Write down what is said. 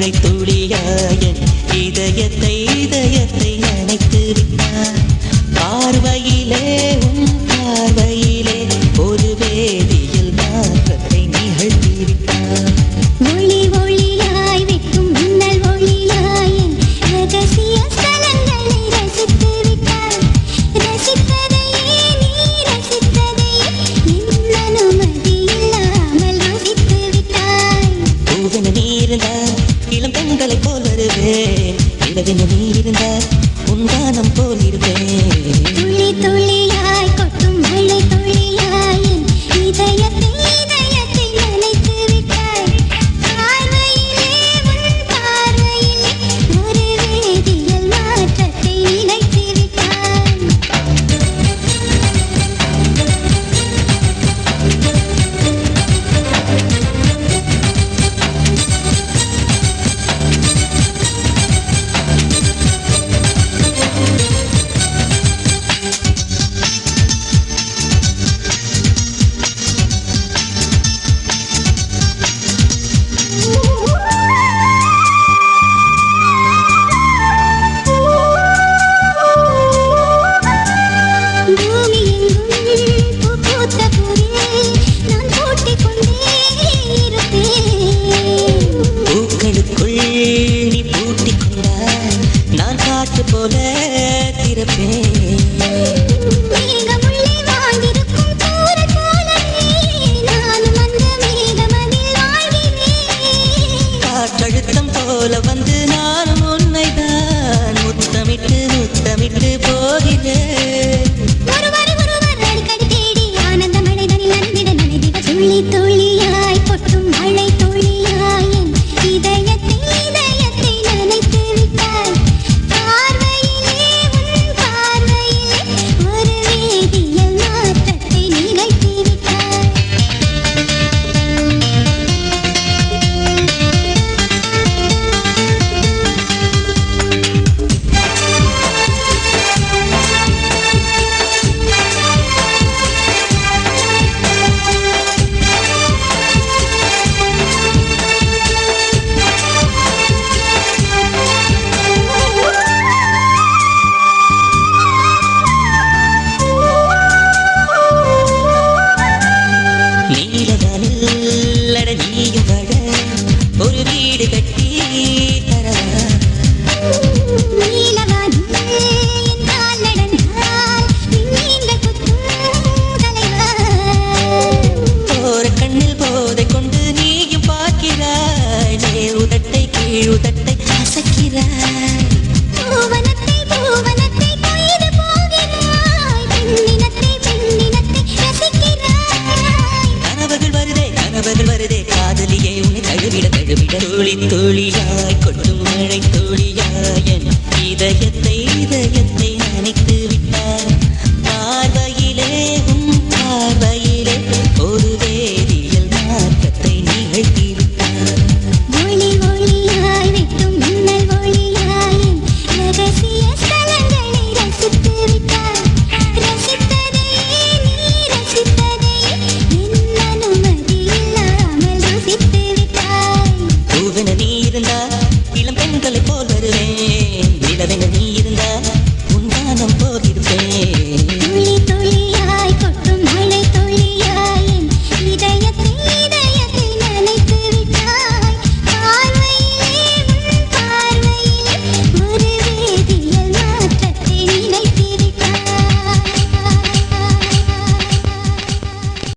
மழை துளியாயன் இதயத்தை போல திருப்பேன் காற்றழுத்தம் போல வந்து நான் உன்னை தான் முத்தமிட்டு முத்தமிட்டு போகிறேன். துள்ளி துள்ளி வருதே காதலியே உன்னை தழுவிட தழுவிட தோழி தோழியாய் கொள்ளும் மழை தோழியாய் என் இதயத்தை இருந்தார்